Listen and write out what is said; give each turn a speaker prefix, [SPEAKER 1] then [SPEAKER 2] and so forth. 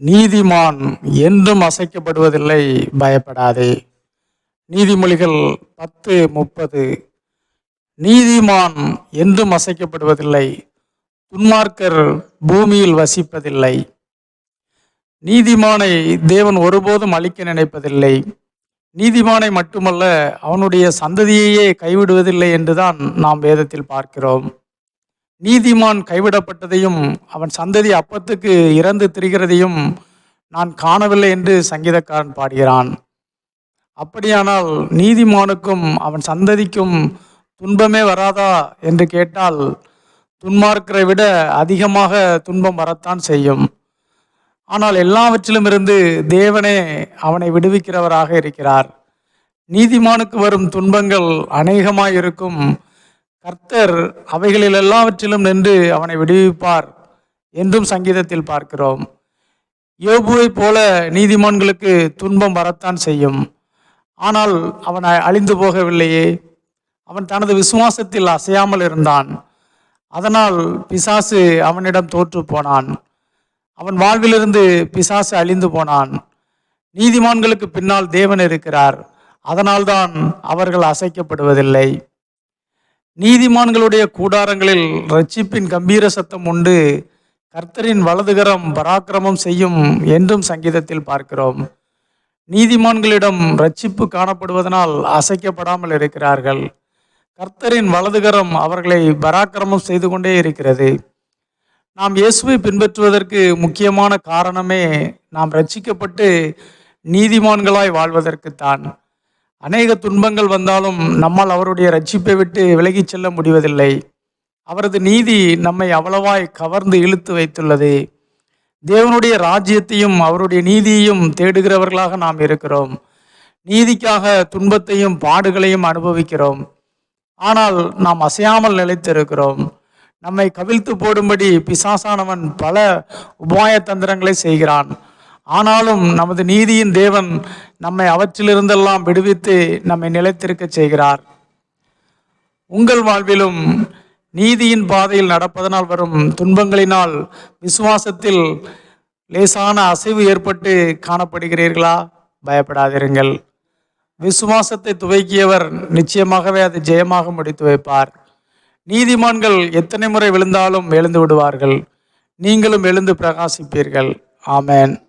[SPEAKER 1] நீதிமான் என்றும் அசைக்கப்படுவதில்லை பயப்படாதே. நீதிமொழிகள் பத்து முப்பது. நீதிமான் என்றும் அசைக்கப்படுவதில்லை துன்மார்க்கர் பூமியில் வசிப்பதில்லை. நீதிமானை தேவன் ஒருபோதும் அழிக்க நினைப்பதில்லை. நீதிமானை மட்டுமல்ல அவனுடைய சந்ததியையே கைவிடுவதில்லை என்றுதான் நாம் வேதத்தில் பார்க்கிறோம். நீதிமான் கைவிடப்பட்டதையும் அவன் சந்ததி அப்பத்துக்கு இறந்து திரிகிறதையும் நான் காணவில்லை என்று சங்கீதக்காரன் பாடுகிறான். அப்படியானால் நீதிமானுக்கும் அவன் சந்ததிக்கும் துன்பமே வராதா என்று கேட்டால் துன்மார்க்கரை விட அதிகமாக துன்பம் வரத்தான் செய்யும். ஆனால் எல்லாவற்றிலும் இருந்து தேவனே அவனை விடுவிக்கிறவராக இருக்கிறார். நீதிமானுக்கு வரும் துன்பங்கள் அநேகமாய் இருக்கும் கர்த்தர் அவைகளில் எல்லாவற்றிலும் நின்று அவனை விடுவிப்பார் என்றும் சங்கீதத்தில் பார்க்கிறோம். யோபுவைப் போல நீதிமான்களுக்கு துன்பம் வரத்தான் செய்யும். ஆனால் அவன் அ- அழிந்து போகவில்லையே. அவன் தனது விசுவாசத்தில் அசையாமல் இருந்தான். அதனால் பிசாசு அவனிடம் தோற்று போனான். அவன் வாழ்விலிருந்து பிசாசு அழிந்து போனான். நீதிமான்களுக்கு பின்னால் தேவன் இருக்கிறார். அதனால்தான் அவர்கள் அசைக்கப்படுவதில்லை. நீதிமான்களுடைய கூடாரங்களில் ரட்சிப்பின் கம்பீர சத்தம் உண்டு கர்த்தரின் வலதுகரம் பராக்கிரமம் செய்யும் என்றும் சங்கீதத்தில் பார்க்கிறோம். நீதிமான்களிடம் ரட்சிப்பு காணப்படுவதனால் அசைக்கப்படாமல் இருக்கிறார்கள். கர்த்தரின் வலதுகரம் அவர்களை பராக்கிரமம் செய்து கொண்டே இருக்கிறது. நாம் இயேசுவை பின்பற்றுவதற்கு முக்கியமான காரணமே நாம் ரட்சிக்கப்பட்டு நீதிமான்களாய் வாழ்வதற்குத்தான். அநேக துன்பங்கள் வந்தாலும் நம்மால் அவருடைய ரட்சிப்பை விட்டு விலகிச் செல்ல முடிவதில்லை. அவரது நீதி நம்மை அவ்வளவாய் கவர்ந்து இழுத்து வைத்துள்ளது. தேவனுடைய ராஜ்யத்தையும் அவருடைய நீதியையும் தேடுகிறவர்களாக நாம் இருக்கிறோம். நீதிக்காக துன்பத்தையும் பாடுகளையும் அனுபவிக்கிறோம். ஆனால் நாம் அசையாமல் நிலைத்திருக்கிறோம். நம்மை கவிழ்த்து போடும்படி பிசாசானவன் பல உபாய தந்திரங்களை செய்கிறான். ஆனாலும் நமது நீதியின் தேவன் நம்மை அவற்றிலிருந்தெல்லாம் விடுவித்து நம்மை நிலைத்திருக்கச் செய்கிறார். உங்கள் வாழ்விலும் நீதியின் பாதையில் நடப்பதனால் வரும் துன்பங்களினால் விசுவாசத்தில் லேசான அசைவு ஏற்பட்டு காணப்படுகிறீர்களா? பயப்படாதிருங்கள். விசுவாசத்தை துவக்கியவர் நிச்சயமாகவே அதை ஜெயமாக முடித்து வைப்பார். நீதிமான்கள் எத்தனை முறை விழுந்தாலும் எழுந்து விடுவார்கள். நீங்களும் எழுந்து பிரகாசிப்பீர்கள். ஆமேன்.